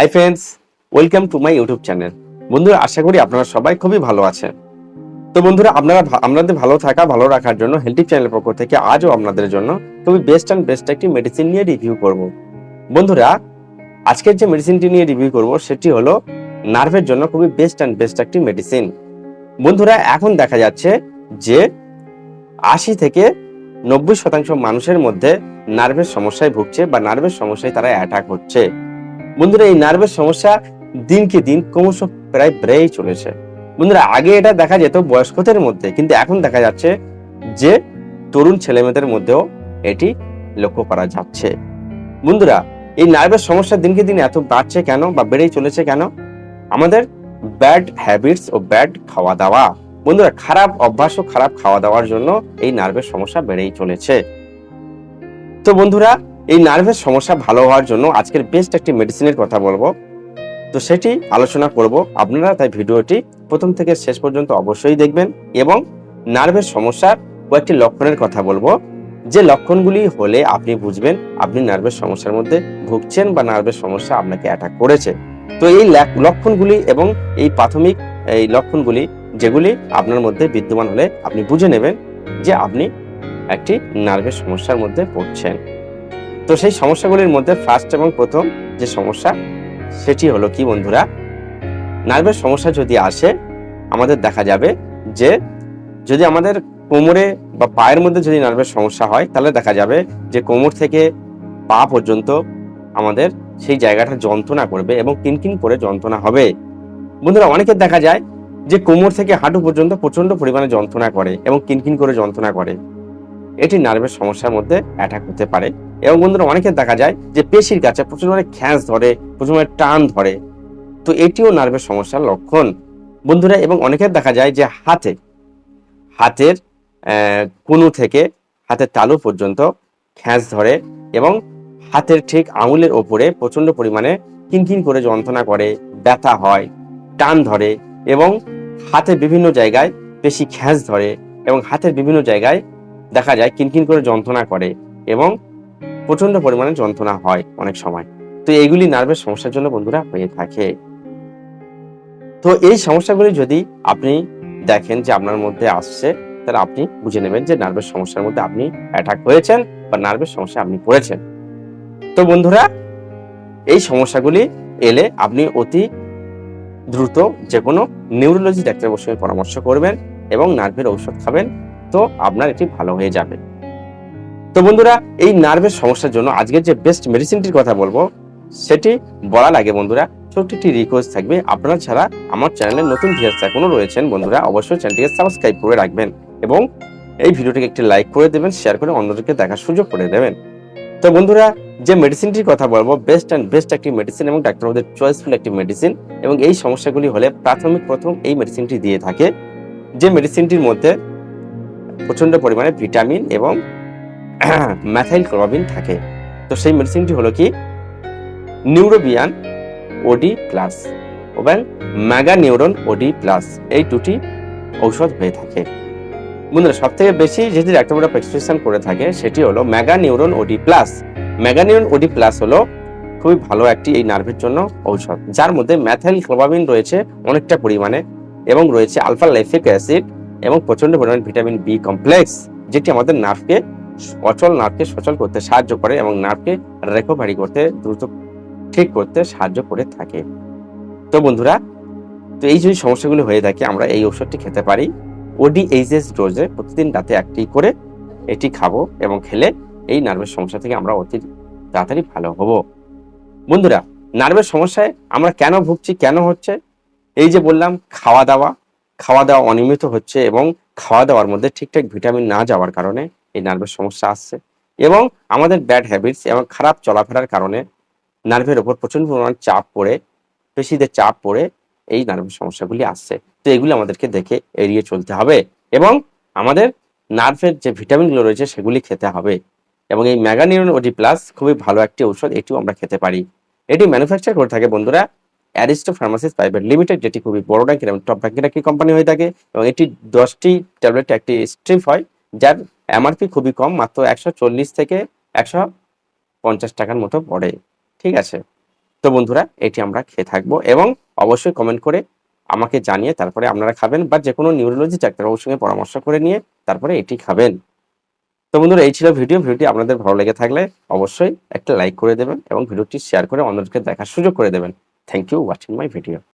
Hi friends welcome to my YouTube channel বন্ধুরা, আশা করি আপনারা সবাই খুবই ভালো আছেন। তো বন্ধুরা, আপনারা আপনাদের ভালো থাকা, ভালো রাখার জন্য হেলথি চ্যানেলের পক্ষ থেকে আজও আপনাদের জন্য খুবই বেস্ট অ্যান্ড বেস্ট একটি মেডিসিন নিয়ে রিভিউ করব। বন্ধুরা, আজকের যে মেডিসিনটি নিয়ে রিভিউ করব, সেটি হলো নার্ভের জন্য খুবই বেস্ট অ্যান্ড বেস্ট একটি মেডিসিন বন্ধুরা, এখন দেখা যাচ্ছে যে আশি থেকে নব্বই শতাংশ মানুষের মধ্যে নার্ভের সমস্যায় ভুগছে বা নার্ভের সমস্যায় তারা অ্যাটাক হচ্ছে। বন্ধুরা, এই নার্ভের সমস্যা দিনকে দিন ক্রমশ প্রায় বেড়েই চলেছে। বন্ধুরা, আগে এটা দেখা যেত বয়স্কদের মধ্যে, কিন্তু এখন দেখা যাচ্ছে যে তরুণ ছেলেমেয়েদের মধ্যেও এটি লক্ষ্য করা যাচ্ছে। বন্ধুরা, এই নার্ভের সমস্যা দিনকে দিন এত বাড়ছে কেন বা বেড়েই চলেছে কেন? আমাদের ব্যাড হ্যাবিটস ও ব্যাড খাওয়া দাওয়া বন্ধুরা, খারাপ অভ্যাস ও খারাপ খাওয়া দাওয়ার জন্য এই নার্ভের সমস্যা বেড়েই চলেছে। তো বন্ধুরা এই নার্ভের সমস্যা ভালো হওয়ার জন্য আজকের বেস্ট একটি মেডিসিনের কথা বলব। তো সেটি আলোচনা করব আপনারা, তাই ভিডিওটি প্রথম থেকে শেষ পর্যন্ত অবশ্যই দেখবেন এবং নার্ভের সমস্যার কয়েকটি লক্ষণের কথা বলব। যে লক্ষণগুলি হলে আপনি বুঝবেন আপনি নার্ভের সমস্যার মধ্যে ভুগছেন বা নার্ভের সমস্যা আপনাকে অ্যাটাক করেছে। তো এই লক্ষণগুলি এবং এই প্রাথমিক, এই লক্ষণগুলি যেগুলি আপনার মধ্যে বিদ্যমান হলে আপনি বুঝে নেবেন যে আপনি একটি নার্ভের সমস্যার মধ্যে পড়ছেন তো সেই সমস্যাগুলির মধ্যে ফার্স্ট এবং প্রথম যে সমস্যা, সেটি হলো কি বন্ধুরা? নার্ভের সমস্যা যদি আসে, আমাদের দেখা যাবে যে যদি আমাদের কোমরে বা পায়ের মধ্যে যদি নার্ভের সমস্যা হয়, তাহলে দেখা যাবে যে কোমর থেকে পা পর্যন্ত আমাদের সেই জায়গাটা যন্ত্রণা করবে এবং কিনকিন করে যন্ত্রণা হবে। বন্ধুরা, অনেকের দেখা যায় যে কোমর থেকে হাঁটু পর্যন্ত প্রচণ্ড পরিমাণে যন্ত্রণা করে এবং কিনকিন করে যন্ত্রণা করে। এটি নার্ভের সমস্যার মধ্যে অ্যাটাক হতে পারে। এবং বন্ধুরা অনেকের দেখা যায় যে পেশির কাছে প্রচুর মানে খ্যাঁচ ধরে, প্রচুর মানে টান ধরে। তো এটিও নার্ভের সমস্যার লক্ষণ। বন্ধুরা এবং অনেকের দেখা যায় যে হাতে, হাতের কুনু থেকে হাতের তালু পর্যন্ত খ্যাঁচ ধরে এবং হাতের ঠিক আঙুলের ওপরে প্রচণ্ড পরিমাণে কিনকিন করে যন্ত্রণা করে, ব্যথা হয়, টান ধরে এবং হাতের বিভিন্ন জায়গায় বেশি খ্যাঁচ ধরে এবং হাতের বিভিন্ন জায়গায় দেখা যায় কিনকিন করে যন্ত্রণা করে এবং প্রচণ্ড পরিমাণে যন্ত্রণা হয় অনেক সময়। তো এইগুলি নার্ভের সমস্যার জন্য বন্ধুরা হয়ে থাকে। তো এই সমস্যাগুলি যদি আপনি দেখেন যে আপনার মধ্যে আসছে, তাহলে আপনি বুঝে নেবেন যে নার্ভের সমস্যার মধ্যে আপনি অ্যাটাক হয়েছেন বা নার্ভের সমস্যা আপনি পড়েছেন। তো বন্ধুরা, এই সমস্যাগুলি এলে আপনি অতি দ্রুত যে কোনো নিউরোলজি ডাক্তারের সঙ্গে পরামর্শ করবেন এবং নার্ভের ঔষধ খাবেন, তো আপনার এটি ভালো হয়ে যাবে। তো বন্ধুরা, এই নার্ভের সমস্যার জন্য আজকের যে বেস্ট মেডিসিনটির কথা বলব, সেটি বলার আগে বন্ধুরা, ছোট্ট একটি রিকোয়েস্ট থাকবে। আপনারা ছাড়া আমার চ্যানেলে নতুন ভিউয়ার্স এখনও রয়েছেন বন্ধুরা, অবশ্যই চ্যানেলটিকে সাবস্ক্রাইব করে রাখবেন এবং এই ভিডিওটিকে একটি লাইক করে দেবেন শেয়ার করে অন্যদেরকে দেখার সুযোগ করে দেবেন। তো বন্ধুরা, যে মেডিসিনটির কথা বলব বেস্ট অ্যান্ড বেস্ট একটি মেডিসিন এবং ডাক্তারবাবুদের চয়েসফুল একটি মেডিসিন এবং এই সমস্যাগুলি হলে প্রাথমিক প্রথম এই মেডিসিনটি দিয়ে থাকে। যে মেডিসিনটির মধ্যে প্রচণ্ড পরিমাণে ভিটামিন এবং ম্যাথাইল ক্লোরাবিন থাকে। তো সেই মেডিসিনটি হলো কি? নিউরোবিয়ান ওডি প্লাস এবং ম্যাগা নিউরন ওডি প্লাস এই দুটি ঔষধ হয়ে থাকে। বন্ধুরা সব থেকে বেশি যেটি ডাক্তারবাবুরা প্রেসক্রিপশন করে থাকে, সেটি হলো Mega Neuron OD plus Mega Neuron OD plus হলো খুবই ভালো একটি এই নার্ভের জন্য ঔষধ, যার মধ্যে ম্যাথাইল ক্লোবামিন রয়েছে অনেকটা পরিমাণে এবং রয়েছে আলফা লাইফিক অ্যাসিড এবং প্রচণ্ড পরিমাণে ভিটামিন বি কমপ্লেক্স যেটি আমাদের নার্ভকে অচল নার্ভকে সচল করতে সাহায্য করে এবং নার্ভকে রেকভারি করতে দ্রুত ঠিক করতে সাহায্য করে থাকে। তো বন্ধুরা, তো এই যদি সমস্যাগুলো হয়ে থাকে, আমরা এই ওষুধটি খেতে পারি। ওডিএইচএস ডোজে প্রতিদিন রাতে একটি করে এটি খাব এবং খেলে এই নার্ভের সমস্যা থেকে আমরা অতি তাড়াতাড়ি ভালো হব। বন্ধুরা নার্ভের সমস্যায় আমরা কেন ভুগছি, কেন হচ্ছে? এই যে বললাম, খাওয়া দাওয়া। খাওয়া দাওয়া অনিয়মিত হচ্ছে এবং খাওয়া দাওয়ার মধ্যে ঠিকঠাক ভিটামিন না যাওয়ার কারণে এই নার্ভের সমস্যা আসছে এবং আমাদের ব্যাড হ্যাবিটস এবং খারাপ চলাফেরার কারণে নার্ভের ওপর প্রচণ্ড পরিমাণ চাপ পড়ে, পেশিতে চাপ পড়ে এই নার্ভের সমস্যাগুলি আসছে। তো এগুলি আমাদেরকে দেখে এড়িয়ে চলতে হবে এবং আমাদের নার্ভের যে ভিটামিনগুলো রয়েছে সেগুলি খেতে হবে এবং এই ম্যাগানিউরন ওডি প্লাস খুবই ভালো একটি ঔষধ, এটিও আমরা খেতে পারি। এটি ম্যানুফ্যাকচার করে থাকে বন্ধুরা অ্যারিস্টো ফার্মাসিস প্রাইভেট লিমিটেড যেটি খুবই বড় ডাকের এবং টপ ডাকের একটি কোম্পানি হয়ে থাকে এবং এটি দশটি ট্যাবলেট একটি স্ট্রিপ হয়। যার এমআরপি খুবই কম, মাত্র একশো চল্লিশ থেকে একশো পঞ্চাশ টাকার মতো পড়ে। ঠিক আছে? তো বন্ধুরা, এটি আমরা খেয়ে থাকব এবং অবশ্যই কমেন্ট করে আমাকে জানিয়ে তারপরে আপনারা খাবেন বা যে কোনো নিউরোলজি ডাক্তারবাবুর সঙ্গে পরামর্শ করে নিয়ে তারপরে এটি খাবেন। তো বন্ধুরা, এই ছিল ভিডিও। ভিডিওটি আপনাদের ভালো লেগে থাকলে অবশ্যই একটা লাইক করে দেবেন এবং ভিডিওটি শেয়ার করে অন্যদেরকে দেখার সুযোগ করে দেবেন। Thank you watching my video